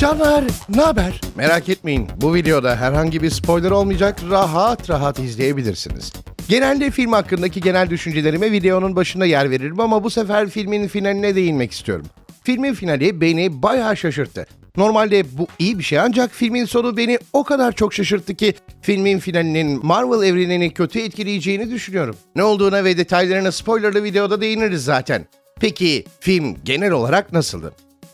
Canlar, ne haber? Merak etmeyin, bu videoda herhangi bir spoiler olmayacak, rahat rahat izleyebilirsiniz. Genelde film hakkındaki genel düşüncelerime videonun başında yer veririm ama bu sefer filmin finaline değinmek istiyorum. Filmin finali beni bayağı şaşırttı. Normalde bu iyi bir şey ancak filmin sonu beni o kadar çok şaşırttı ki filmin finalinin Marvel evrenini kötü etkileyeceğini düşünüyorum. Ne olduğuna ve detaylarına spoilerlı videoda değiniriz zaten. Peki film genel olarak nasıldı?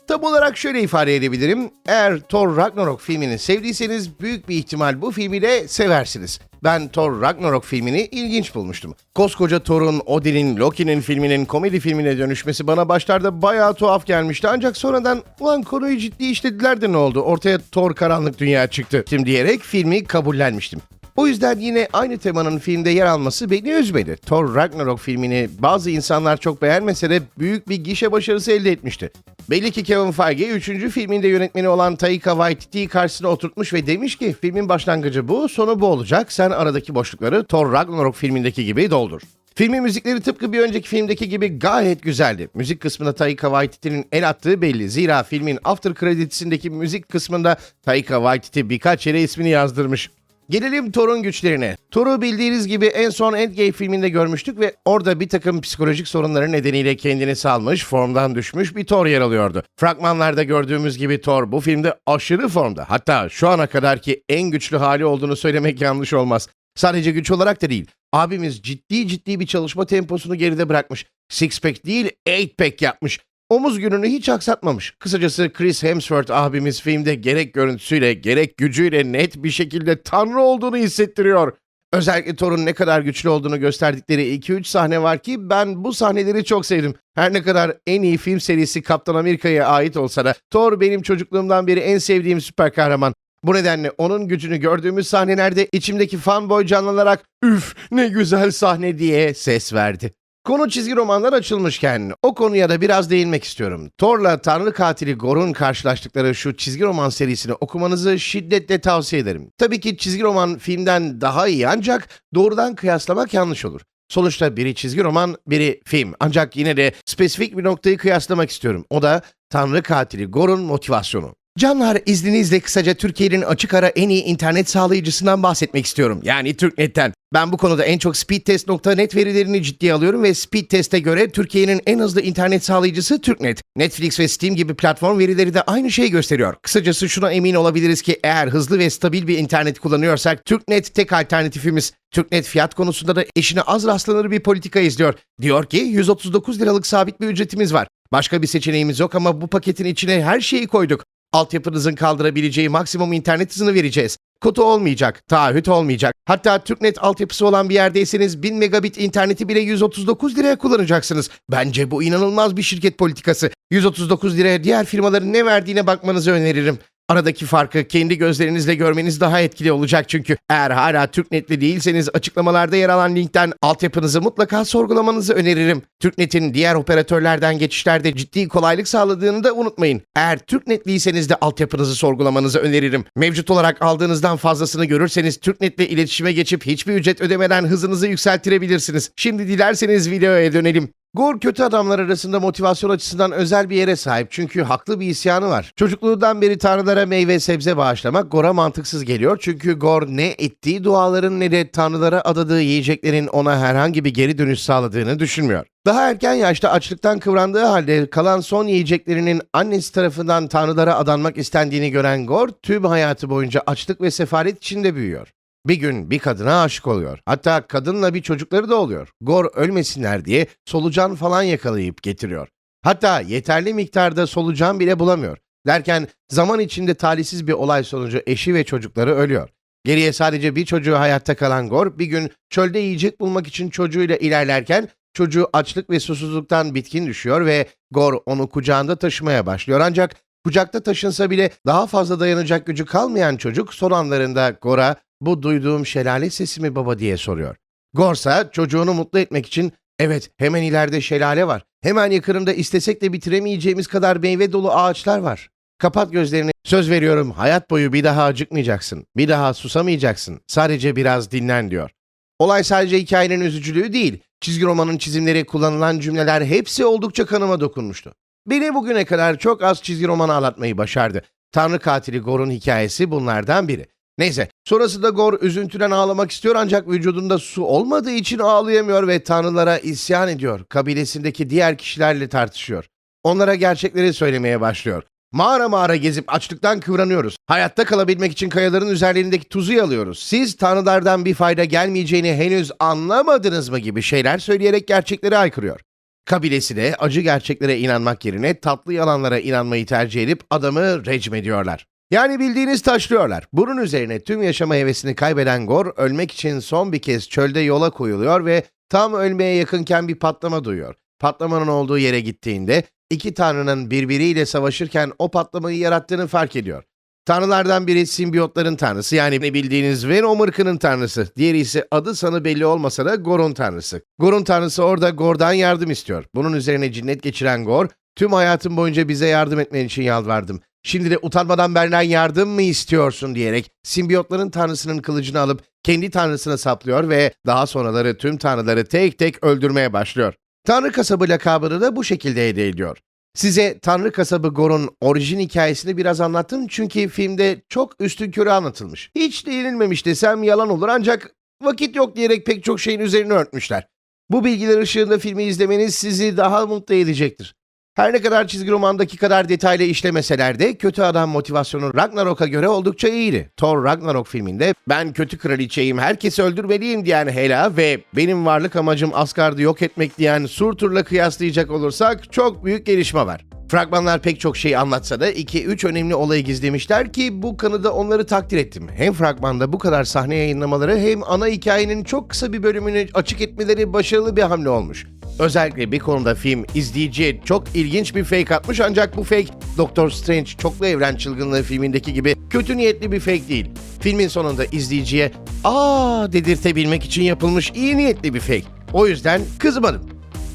Tam olarak şöyle ifade edebilirim. Eğer Thor Ragnarok filmini sevdiyseniz büyük bir ihtimal bu filmi de seversiniz. Ben Thor Ragnarok filmini ilginç bulmuştum. Koskoca Thor'un, Odin'in, Loki'nin filminin komedi filmine dönüşmesi bana başlarda bayağı tuhaf gelmişti. Ancak sonradan ulan konuyu ciddi işlediler de ne oldu? Ortaya Thor karanlık dünya çıktı. Şimdi diyerek filmi kabullenmiştim. O yüzden yine aynı temanın filmde yer alması beni üzmedi. Thor Ragnarok filmini bazı insanlar çok beğenmese de büyük bir gişe başarısı elde etmişti. Belli ki Kevin Feige 3. filminde yönetmeni olan Taika Waititi'yi karşısına oturtmuş ve demiş ki filmin başlangıcı bu, sonu bu olacak. Sen aradaki boşlukları Thor Ragnarok filmindeki gibi doldur. Filmin müzikleri tıpkı bir önceki filmdeki gibi gayet güzeldi. Müzik kısmında Taika Waititi'nin el attığı belli. Zira filmin after credits'indeki müzik kısmında Taika Waititi birkaç yere ismini yazdırmış. Gelelim Thor'un güçlerine. Thor'u bildiğiniz gibi en son Endgame filminde görmüştük ve orada bir takım psikolojik sorunları nedeniyle kendini salmış, formdan düşmüş bir Thor yer alıyordu. Fragmanlarda gördüğümüz gibi Thor bu filmde aşırı formda. Hatta şu ana kadarki en güçlü hali olduğunu söylemek yanlış olmaz. Sadece güç olarak da değil. Abimiz ciddi ciddi bir çalışma temposunu geride bırakmış. Six pack değil, eight pack yapmış. Omuz gününü hiç aksatmamış. Kısacası Chris Hemsworth abimiz filmde gerek görüntüsüyle gerek gücüyle net bir şekilde tanrı olduğunu hissettiriyor. Özellikle Thor'un ne kadar güçlü olduğunu gösterdikleri 2-3 sahne var ki ben bu sahneleri çok sevdim. Her ne kadar en iyi film serisi Kaptan Amerika'ya ait olsa da Thor benim çocukluğumdan beri en sevdiğim süper kahraman. Bu nedenle onun gücünü gördüğümüz sahnelerde içimdeki fanboy canlanarak üf ne güzel sahne diye ses verdi. Konu çizgi romanlar açılmışken o konuya da biraz değinmek istiyorum. Thor'la Tanrı katili Gor'un karşılaştıkları şu çizgi roman serisini okumanızı şiddetle tavsiye ederim. Tabii ki çizgi roman filmden daha iyi ancak doğrudan kıyaslamak yanlış olur. Sonuçta biri çizgi roman, biri film. Ancak yine de spesifik bir noktayı kıyaslamak istiyorum. O da Tanrı katili Gor'un motivasyonu. Canlar izninizle kısaca Türkiye'nin açık ara en iyi internet sağlayıcısından bahsetmek istiyorum. Yani TürkNet'ten. Ben bu konuda en çok speedtest.net verilerini ciddiye alıyorum ve Speedtest'e göre Türkiye'nin en hızlı internet sağlayıcısı TürkNet. Netflix ve Steam gibi platform verileri de aynı şeyi gösteriyor. Kısacası şuna emin olabiliriz ki eğer hızlı ve stabil bir internet kullanıyorsak TürkNet tek alternatifimiz. TürkNet fiyat konusunda da eşine az rastlanır bir politika izliyor. Diyor ki 139 liralık sabit bir ücretimiz var. Başka bir seçeneğimiz yok ama bu paketin içine her şeyi koyduk. Altyapınızın kaldırabileceği maksimum internet hızını vereceğiz. Kutu olmayacak, taahhüt olmayacak. Hatta TürkNet altyapısı olan bir yerdeyseniz 1000 megabit interneti bile 139 liraya kullanacaksınız. Bence bu inanılmaz bir şirket politikası. 139 liraya diğer firmaların ne verdiğine bakmanızı öneririm. Aradaki farkı kendi gözlerinizle görmeniz daha etkili olacak çünkü eğer hala TürkNet'li değilseniz açıklamalarda yer alan linkten altyapınızı mutlaka sorgulamanızı öneririm. TürkNet'in diğer operatörlerden geçişlerde ciddi kolaylık sağladığını da unutmayın. Eğer TürkNet'liyseniz de altyapınızı sorgulamanızı öneririm. Mevcut olarak aldığınızdan fazlasını görürseniz TürkNet'le iletişime geçip hiçbir ücret ödemeden hızınızı yükseltirebilirsiniz. Şimdi dilerseniz videoya dönelim. Gore kötü adamlar arasında motivasyon açısından özel bir yere sahip çünkü haklı bir isyanı var. Çocukluğundan beri tanrılara meyve sebze bağışlamak Gore'a mantıksız geliyor çünkü Gore ne ettiği duaların ne de tanrılara adadığı yiyeceklerin ona herhangi bir geri dönüş sağladığını düşünmüyor. Daha erken yaşta açlıktan kıvrandığı halde kalan son yiyeceklerinin annesi tarafından tanrılara adanmak istendiğini gören Gore tüm hayatı boyunca açlık ve sefalet içinde büyüyor. Bir gün bir kadına aşık oluyor. Hatta kadınla bir çocukları da oluyor. Gor ölmesinler diye solucan falan yakalayıp getiriyor. Hatta yeterli miktarda solucan bile bulamıyor. Derken zaman içinde talihsiz bir olay sonucu eşi ve çocukları ölüyor. Geriye sadece bir çocuğu hayatta kalan Gor bir gün çölde yiyecek bulmak için çocuğuyla ilerlerken çocuğu açlık ve susuzluktan bitkin düşüyor ve Gor onu kucağında taşımaya başlıyor ancak kucakta taşınsa bile daha fazla dayanacak gücü kalmayan çocuk son anlarında Gor'a bu duyduğum şelale sesi mi baba diye soruyor. Gorsa çocuğunu mutlu etmek için evet hemen ileride şelale var. Hemen yakınımda istesek de bitiremeyeceğimiz kadar meyve dolu ağaçlar var. Kapat gözlerini. Söz veriyorum hayat boyu bir daha acıkmayacaksın. Bir daha susamayacaksın. Sadece biraz dinlen diyor. Olay sadece hikayenin üzücülüğü değil. Çizgi romanın çizimleri, kullanılan cümleler hepsi oldukça kanıma dokunmuştu. Beni bugüne kadar çok az çizgi roman ağlatmayı başardı. Tanrı katili Gor'un hikayesi bunlardan biri. Neyse, sonrasında Gor üzüntüden ağlamak istiyor ancak vücudunda su olmadığı için ağlayamıyor ve tanrılara isyan ediyor. Kabilesindeki diğer kişilerle tartışıyor. Onlara gerçekleri söylemeye başlıyor. Mağara mağara gezip açlıktan kıvranıyoruz. Hayatta kalabilmek için kayaların üzerlerindeki tuzu yalıyoruz. Siz tanrılardan bir fayda gelmeyeceğini henüz anlamadınız mı gibi şeyler söyleyerek gerçekleri aykırıyor. Kabilesi de acı gerçeklere inanmak yerine tatlı yalanlara inanmayı tercih edip adamı recm ediyorlar. Yani bildiğiniz taşlıyorlar. Bunun üzerine tüm yaşama hevesini kaybeden Gor ölmek için son bir kez çölde yola koyuluyor ve tam ölmeye yakınken bir patlama duyuyor. Patlamanın olduğu yere gittiğinde iki tanrının birbiriyle savaşırken o patlamayı yarattığını fark ediyor. Tanrılardan biri simbiyotların tanrısı yani bildiğiniz Venom ırkının tanrısı. Diğeri ise adı sanı belli olmasa da Gor'un tanrısı. Gor'un tanrısı orada Gor'dan yardım istiyor. Bunun üzerine cinnet geçiren Gor, tüm hayatım boyunca bize yardım etmen için yalvardım. Şimdi de utanmadan benden yardım mı istiyorsun diyerek simbiyotların tanrısının kılıcını alıp kendi tanrısına saplıyor ve daha sonraları tüm tanrıları tek tek öldürmeye başlıyor. Tanrı kasabı lakabını da bu şekilde elde ediyor. Size Tanrı kasabı Gor'un orijin hikayesini biraz anlattım çünkü filmde çok üstün körü anlatılmış. Hiç değinilmemiş desem yalan olur ancak vakit yok diyerek pek çok şeyin üzerine örtmüşler. Bu bilgiler ışığında filmi izlemeniz sizi daha mutlu edecektir. Her ne kadar çizgi romandaki kadar detaylı işlemeseler de kötü adam motivasyonu Ragnarok'a göre oldukça iyiydi. Thor Ragnarok filminde ben kötü kraliçeyim, herkesi öldürmeliyim diyen Hela ve benim varlık amacım Asgard'ı yok etmek diyen Surtur'la kıyaslayacak olursak çok büyük gelişme var. Fragmanlar pek çok şey anlatsa da 2-3 önemli olayı gizlemişler ki bu kanıda onları takdir ettim. Hem fragmanda bu kadar sahne yayınlamaları hem ana hikayenin çok kısa bir bölümünü açık etmeleri başarılı bir hamle olmuş. Özellikle bir konuda film izleyiciye çok ilginç bir fake atmış ancak bu fake Doctor Strange Çoklu Evren Çılgınlığı filmindeki gibi kötü niyetli bir fake değil. Filmin sonunda izleyiciye aa dedirtebilmek için yapılmış iyi niyetli bir fake. O yüzden kızmadım.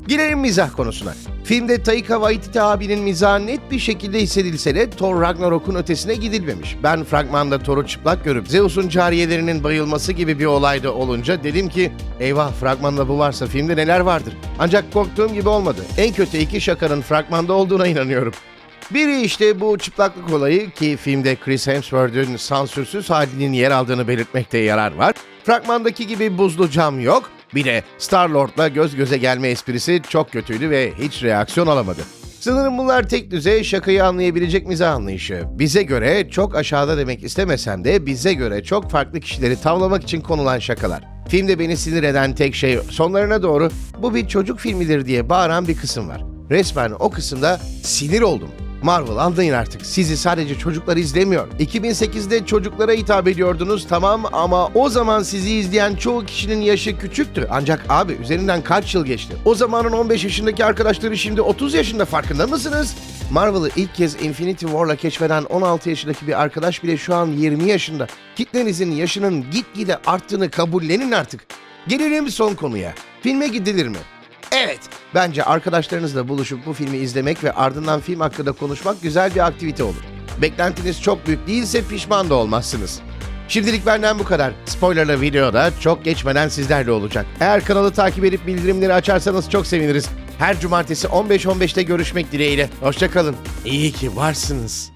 Girelim mizah konusuna. Filmde Taika Waititi abinin mizahı net bir şekilde hissedilse de Thor Ragnarok'un ötesine gidilmemiş. Ben fragmanda Thor'u çıplak görüp Zeus'un cariyelerinin bayılması gibi bir olayda olunca dedim ki eyvah fragmanda bu varsa filmde neler vardır. Ancak korktuğum gibi olmadı. En kötü iki şakanın fragmanda olduğuna inanıyorum. Biri işte bu çıplaklık olayı ki filmde Chris Hemsworth'un sansürsüz halinin yer aldığını belirtmekte yarar var. Fragmandaki gibi buzlu cam yok. Bir de Star-Lord'la göz göze gelme esprisi çok kötüydü ve hiç reaksiyon alamadı. Sanırım bunlar tek düzey şakayı anlayabilecek mizah anlayışı. Bize göre çok aşağıda demek istemesem de bize göre çok farklı kişileri tavlamak için konulan şakalar. Filmde beni sinir eden tek şey sonlarına doğru bu bir çocuk filmidir diye bağıran bir kısım var. Resmen o kısımda sinir oldum. Marvel anlayın artık. Sizi sadece çocuklar izlemiyor. 2008'de çocuklara hitap ediyordunuz tamam ama o zaman sizi izleyen çoğu kişinin yaşı küçüktü. Ancak abi üzerinden kaç yıl geçti? O zamanın 15 yaşındaki arkadaşları şimdi 30 yaşında farkında mısınız? Marvel'ı ilk kez Infinity War'la keşfeden 16 yaşındaki bir arkadaş bile şu an 20 yaşında. Kitlenizin yaşının gitgide arttığını kabullenin artık. Gelelim son konuya. Filme gidilir mi? Evet, bence arkadaşlarınızla buluşup bu filmi izlemek ve ardından film hakkında konuşmak güzel bir aktivite olur. Beklentiniz çok büyük değilse pişman da olmazsınız. Şimdilik benden bu kadar. Spoilerlı videoda çok geçmeden sizlerle olacak. Eğer kanalı takip edip bildirimleri açarsanız çok seviniriz. Her cumartesi 15.15'te görüşmek dileğiyle. Hoşçakalın. İyi ki varsınız.